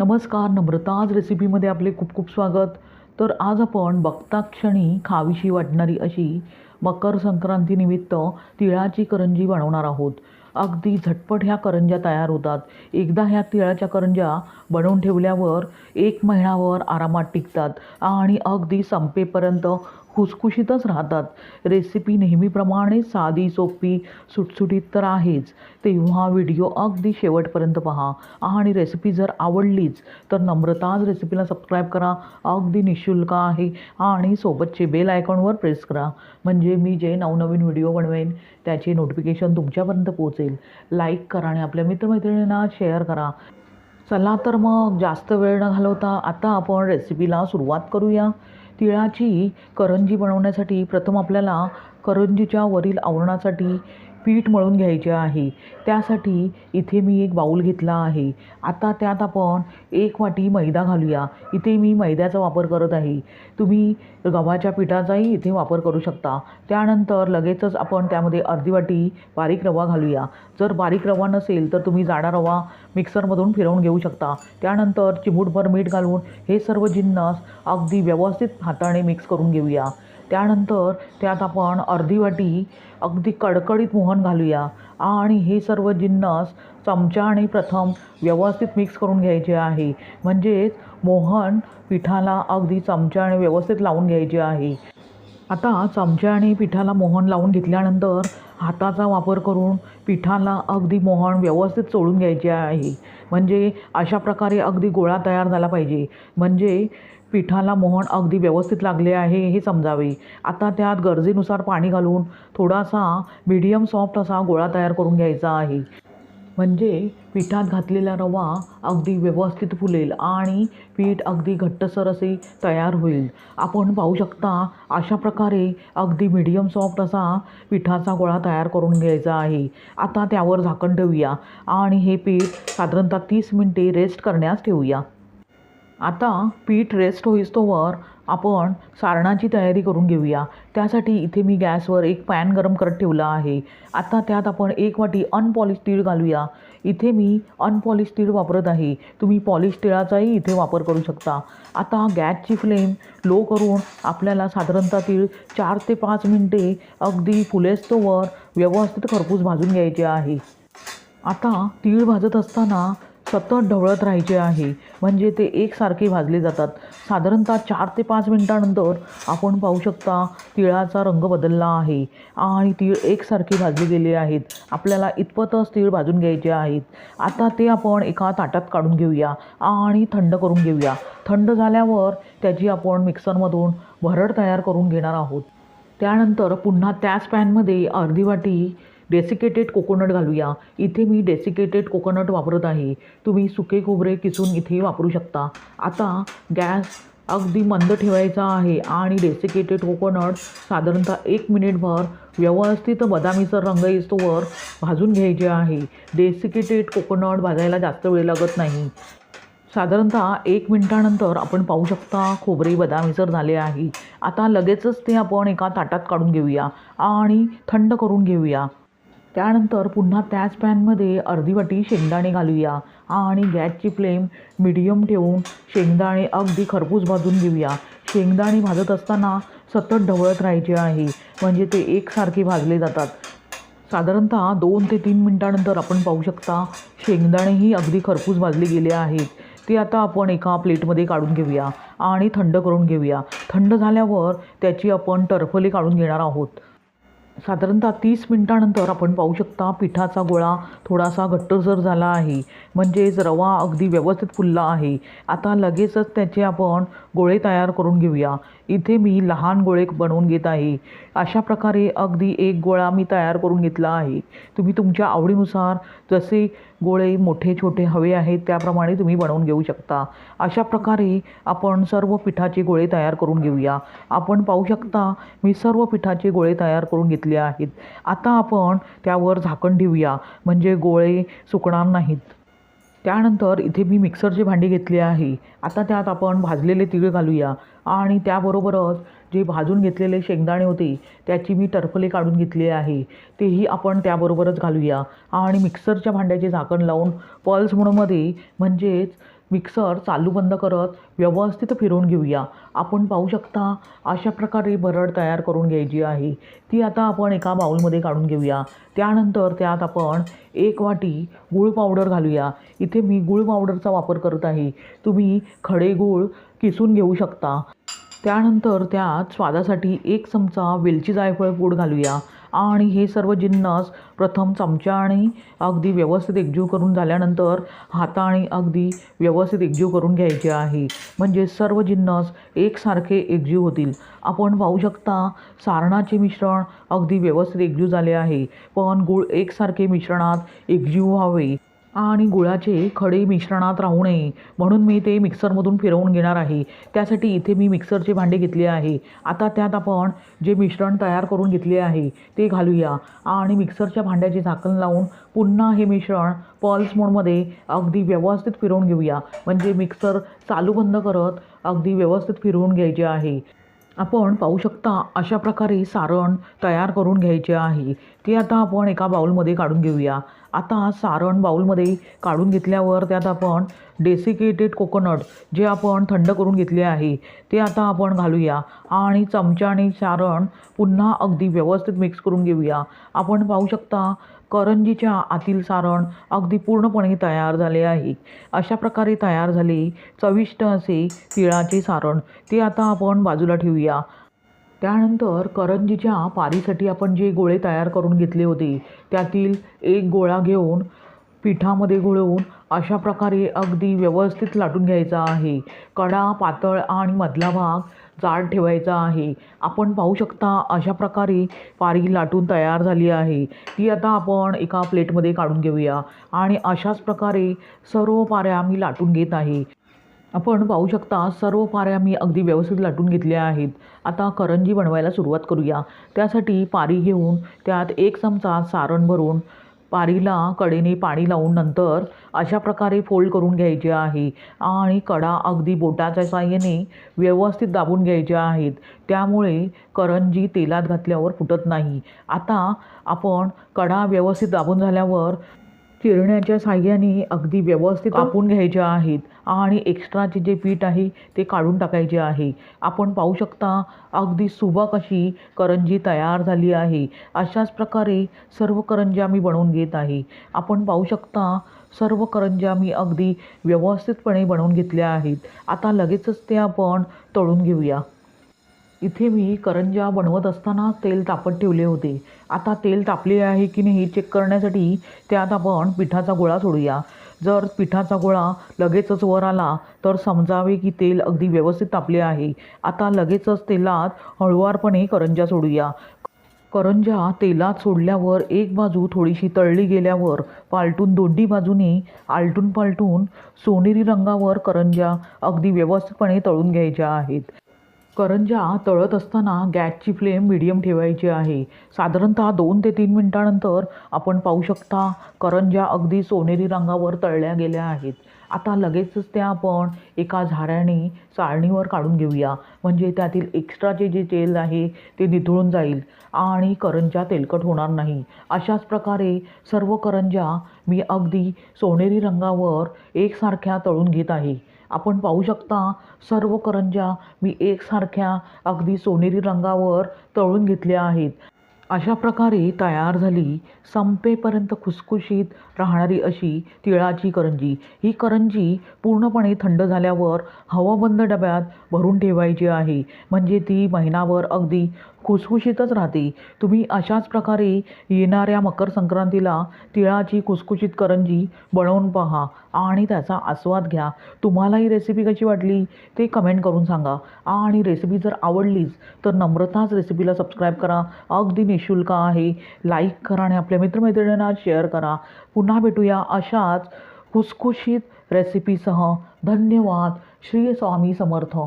नमस्कार नम्रताज रेसिपीमध्ये आपले खूप खूप स्वागत. तर आज आपण बघता क्षणी खावीशी वाटणारी अशी मकर संक्रांतीनिमित्त तिळाची करंजी बनवणार आहोत. अगदी झटपट ह्या करंज्या तयार होतात. एकदा ह्या तिळाच्या करंज्या बनवून ठेवल्यावर एक महिनाभर आरामात टिकतात आणि अगदी संपेपर्यंत खुसखुशीतच राहतात. रेसिपी नेहमीप्रमाणे साधी सोपी सुटसुटीत तर आहेच. तेव्हा व्हिडिओ अगदी शेवटपर्यंत पहा. आणि रेसिपी जर आवडलीच तर नम्रताज रेसिपीला सबस्क्राईब करा. अगदी निशुल्क आहे. आणि सोबतचे बेल आयकॉनवर प्रेस करा. म्हणजे मी जे नवनवीन व्हिडिओ बनवेन त्याचे नोटिफिकेशन तुमच्यापर्यंत पोहोचेल. लाईक करा आणि आपल्या मित्रमैत्रिणींना शेअर करा. चला तर मग जास्त वेळ न घालवता आता आपण रेसिपीला सुरुवात करूया. तिळाची करंजी बनवण्यासाठी प्रथम आपल्याला करंजीच्या वरील आवरणासाठी पीठ मळून घ्यायचे आहे. त्यासाठी इथे मी एक बाऊल घेतला आहे. आता त्यात आपण एक वाटी मैदा घालूया. इथे मी मैद्याचा वापर करत आहे. तुम्ही गव्हाच्या पिठाचाही इथे वापर करू शकता. त्यानंतर लगेचच आपण त्यामध्ये अर्धी वाटी बारीक रवा घालूया. जर बारीक रवा नसेल तर तुम्ही जाडा रवा मिक्सरमधून फिरवून घेऊ शकता. त्यानंतर चिमूटभर मीठ घालून हे सर्व जिन्नस अगदी व्यवस्थित हाताने मिक्स करून घेऊया. त्यानंतर त्यात आपण अर्धी वाटी अगदी कडकडीत मोहन घालूया. आणि हे सर्व जिन्नस चमच्याने प्रथम व्यवस्थित मिक्स करून घ्यायचे आहे. म्हणजेच मोहन पिठाला अगदी चमच्याने व्यवस्थित लावून घ्यायचे आहे. आता चमच्याने पिठाला मोहन लावून घेतल्यानंतर हाताचा वापर करून पिठाला अगदी मोहन व्यवस्थित चोळून घ्यायचे आहे. म्हणजे अशा प्रकारे अगदी गोळा तयार झाला पाहिजे. म्हणजे पिठाला मोहन अगदी व्यवस्थित लागले आहे हे समजावे. आता त्यात गरजेनुसार पाणी घालून थोडासा मीडियम सॉफ्ट असा गोळा तयार करून घ्यायचा आहे. म्हणजे पिठात घातलेला रवा अगदी व्यवस्थित फुलेल आणि पीठ अगदी घट्टसर असे तयार होईल. आपण पाहू शकता अशा प्रकारे अगदी मीडियम सॉफ्ट असा पिठाचा गोळा तयार करून घ्यायचा आहे. आता त्यावर झाकण ठेवूया आणि हे पीठ साधारणतः तीस मिनटे रेस्ट करण्यास ठेवूया. आता पीठ रेस्ट होईस्तोवर आपण सारणाची तयारी करून घेऊया. त्यासाठी इथे मी गॅसवर एक पॅन गरम करत ठेवला आहे. आता त्यात आपण एक वाटी अनपॉलिश तीळ घालूया. इथे मी अनपॉलिश तीळ वापरत आहे. तुम्ही पॉलिश तिळाचाही इथे वापर करू शकता. आता गॅसची फ्लेम लो करून आपल्याला साधारणतः तीळ चार ते पाच मिनटे अगदी फुलेस्तोवर व्यवस्थित खरपूस भाजून घ्यायचे आहे. आता तीळ भाजत असताना सतत ढवळत राहायचे आहे. म्हणजे ते एकसारखे भाजले जातात. साधारणतः चार ते पाच मिनटानंतर आपण पाहू शकता तिळाचा रंग बदलला आहे आणि तीळ एकसारखे भाजले गेले आहेत. आपल्याला इतपतच तीळ भाजून घ्यायचे आहेत. आता ते आपण एका ताटात काढून घेऊया आणि थंड करून घेऊया. थंड झाल्यावर त्याची आपण मिक्सरमधून भरड तयार करून घेणार आहोत. त्यानंतर पुन्हा त्याच पॅनमध्ये अर्धी वाटी डेसिकेटेड कोकोनट घालूया. इथे मी डेसिकेटेड कोकोनट वापरत आहे. तुम्ही सुके खोबरे किसून इथे वापरू शकता. आता गॅस अगदी मंद ठेवायचा आहे आणि डेसिकेटेड कोकोनट साधारणतः एक मिनिटभर व्यवस्थित बदामीचा रंग येतोवर भाजून घ्यायचे आहे. डेसिकेटेड कोकोनट भाजायला जास्त वेळ लागत नाही. साधारणतः एक मिनटानंतर आपण पाहू शकता खोबरे बदामीसर झाले आहे. आता लगेचच ते आपण एका ताटात काढून घेऊया आणि थंड करून घेऊया. त्यानंतर पुन्हा त्याच पॅनमध्ये अर्धी वाटी शेंगदाणे घालूया आणि गॅसची फ्लेम मिडियम ठेवून शेंगदाणे अगदी खरपूस भाजून घेऊया. शेंगदाणे भाजत असताना सतत ढवळत राहायचे आहे म्हणजे ते एकसारखे भाजले जातात. साधारणतः दोन ते तीन मिनटानंतर आपण पाहू शकता शेंगदाणेही अगदी खरपूस भाजले गेले आहेत. ते आता आपण एका प्लेटमध्ये काढून घेऊया आणि थंड करून घेऊया. थंड झाल्यावर त्याची आपण टरफले काढून घेणार आहोत. साधारणतः तीस मिनटानंतर आपण पाहू शकता पिठाचा गोळा थोडासा घट्टसर झाला आहे. म्हणजेच रवा अगदी व्यवस्थित फुलला आहे. आता लगेचच त्याचे आपण गोळे तयार करून घेऊया. इथे मी लहान गोळे बनवून घेत आहे. अशा प्रकारे अगदी एक गोळा मी तयार करून घेतला आहे. तुम्ही तुमच्या आवडीनुसार जसे गोळे मोठे छोटे हवे आहेत त्याप्रमाणे तुम्ही बनवून घेऊ शकता. अशा प्रकारे आपण सर्व पिठाचे गोळे तयार करून घेऊया. आपण पाहू शकता मी सर्व पिठाचे गोळे तयार करून घेतले आहेत. आता आपण त्यावर झाकण ठेवूया म्हणजे गोळे सुकणार नाहीत. त्यानंतर इथे मी मिक्सरची भांडी घेतली आहे. आता त्यात आपण भाजलेले तीळ घालूया. आणि त्याबरोबरच जे भाजून घेतलेले शेंगदाणे होते त्याची मी टरफले काढून घेतली आहे. तेही आपण त्याबरोबरच घालूया. आणि मिक्सरच्या भांड्याचे झाकण लावून पल्स मोडमध्ये म्हणजेच मिक्सर चालू बंद करत व्यवस्थित फिरवून घेऊया. आपण पाहू शकता अशा प्रकारे भरड तयार करून घ्यायची आहे. ती आता आपण एका बाउलमध्ये काढून घेऊया. त्यानंतर त्यात आपण एक वाटी गूळ पावडर घालूया. इथे मी गूळ पावडरचा वापर करत आहे. तुम्ही खडे गूळ किसून घेऊ शकता. त्यानंतर त्यात स्वादासाठी एक चमचा वेलची जायफळ पूड घालूया. आणि हे सर्व जिन्नस प्रथम चमच्याने अगदी व्यवस्थित एकजीव करून झाल्यानंतर हाताने अगदी व्यवस्थित एकजीव करून घ्यायचे आहे. म्हणजे सर्व जिन्नस एकसारखे एकजीव होतील. आपण पाहू शकता सारणाचे मिश्रण अगदी व्यवस्थित एकजीव झाले आहे. पण गूळ एकसारखे मिश्रणात एकजीव व्हावे. आणि गुळाचे खडे मिश्रणात राहू नये. म्हणून मी ते मिक्सरमधून फिरवून घेणार आहे. त्यासाठी इथे मी मिक्सरचे भांडे घेतले आहे. आता त्यात आपण जे मिश्रण तयार करून घेतले आहे ते घालूया. आणि मिक्सरच्या भांड्याचे झाकण लावून पुन्हा हे मिश्रण पल्स मोडमध्ये अगदी व्यवस्थित फिरवून घेऊया. म्हणजे मिक्सर चालू बंद करत अगदी व्यवस्थित फिरवून घ्यायचे आहे. आपण पाहू शकता अशा प्रकारे सारण तयार करून घ्यायचे आहे. ते आता आपण एका बाउलमध्ये काढून घेऊया. आता सारण बाऊलमध्ये काढून घेतल्यावर त्यात आपण डेसिकेटेड कोकोनट जे आपण थंड करून घेतले आहे ते आता आपण घालूया. आणि चमच्याने सारण पुन्हा अगदी व्यवस्थित मिक्स करून घेऊया. आपण पाहू शकता करंजीच्या आतील सारण अगदी पूर्णपणे तयार झाले आहे. अशा प्रकारे तयार झाले चविष्ट असे तिळाचे सारण. ते आता आपण बाजूला ठेवूया. त्यानंतर करंजीच्या पारीसाठी आपण जे गोळे तयार करून घेतले होते त्यातील एक गोळा घेऊन पिठामध्ये घोळवून अशा प्रकारे अगदी व्यवस्थित लाटून घ्यायचा आहे. कडा पातळ आणि मधला भाग जाड ठेवायचा आहे. आपण पाहू शकता अशा प्रकारे पारी लाटून तयार झाली आहे. ती आता आपण एका प्लेटमध्ये काढून घेऊया आणि अशाच प्रकारे सर्व पाऱ्या मी लाटून घेत आहे. आपण पाहू शकता सर्व पाऱ्या मी अगदी व्यवस्थित लाटून घेतल्या आहेत. आता करंजी बनवायला सुरुवात करूया. त्यासाठी पारी घेऊन त्यात एक चमचा सारण भरून पारीला कडेने पाणी लावून नंतर अशा प्रकारे फोल्ड करून घ्यायचे आहे. आणि कडा अगदी बोटाच्या साह्याने व्यवस्थित दाबून घ्यायच्या आहेत. त्यामुळे करंजी तेलात घातल्यावर फुटत नाही. आता आपण कडा व्यवस्थित दाबून झाल्यावर चिरण्याच्या साहाय्याने अगदी व्यवस्थित कापून घ्यायचे आहेत आणि एक्स्ट्राचे जे पीठ आहे ते काढून टाकायचे आहे. आपण पाहू शकता अगदी सुबक अशी करंजी तयार झाली आहे. अशाच प्रकारे सर्व करंज्या मी बनवून घेत आहे. आपण पाहू शकता सर्व करंज्या मी अगदी व्यवस्थितपणे बनवून घेतल्या आहेत. आता लगेचच ते आपण तळून घेऊया. इथे मी करंज्या बनवत असताना तेल तापत ठेवले होते. आता तेल तापले आहे की नाही चेक करण्यासाठी त्यात आपण पिठाचा गोळा सोडूया. जर पिठाचा गोळा लगेचच वर आला तर समजावे की तेल अगदी व्यवस्थित तापले आहे. आता लगेचच तेलात हळुवारपणे करंज्या सोडूया. करंज्या तेलात सोडल्यावर एक बाजू थोडीशी तळली गेल्यावर पालटून दोन्ही बाजूने आलटून पालटून सोनेरी रंगावर करंज्या अगदी व्यवस्थितपणे तळून घ्यायच्या आहेत. करंज्या तळत असताना गॅसची फ्लेम मिडियम ठेवायची आहे. साधारणतः दोन ते तीन मिनटानंतर आपण पाहू शकता करंज्या अगदी सोनेरी रंगावर तळल्या गेल्या आहेत. आता लगेचच त्या आपण एका झाऱ्याने चाळणीवर काढून घेऊया. म्हणजे त्यातील एक्स्ट्राचे जे तेल आहे ते निथळून जाईल आणि करंज्या तेलकट होणार नाही. अशाच प्रकारे सर्व करंज्या मी अगदी सोनेरी रंगावर एकसारख्या तळून घेत आहे. आपण पाहू शकता सर्व करंज्या मी एकसारख्या अगदी सोनेरी रंगावर तळून घेतल्या आहेत. अशा प्रकारे तयार झाली. संपेपर्यंत खुसखुशीत राहणारी अशी तिळाची करंजी. ही करंजी पूर्णपणे थंड झाल्यावर हवाबंद डब्यात भरून ठेवायची आहे. म्हणजे ती महिनाभर अगदी खुसखुशीतच राहते. तुम्ही अशाच प्रकारे येणाऱ्या मकर संक्रांतीला तिळाची खुसखुशीत करंजी बनवून पहा आणि त्याचा आस्वाद घ्या. तुम्हाला ही रेसिपी कशी वाटली? ते कमेंट करून सांगा. आणि रेसिपी जर आवडलीच तर नम्रताच रेसिपीला सबस्क्राईब करा. अगदी निशुल्क आहे. लाईक करा आणि आपल्या मित्रमैत्रिणींना शेअर करा. पुन्हा भेटूया अशाच खुसखुशीत रेसिपीसह धन्यवाद. श्री स्वामी समर्थ.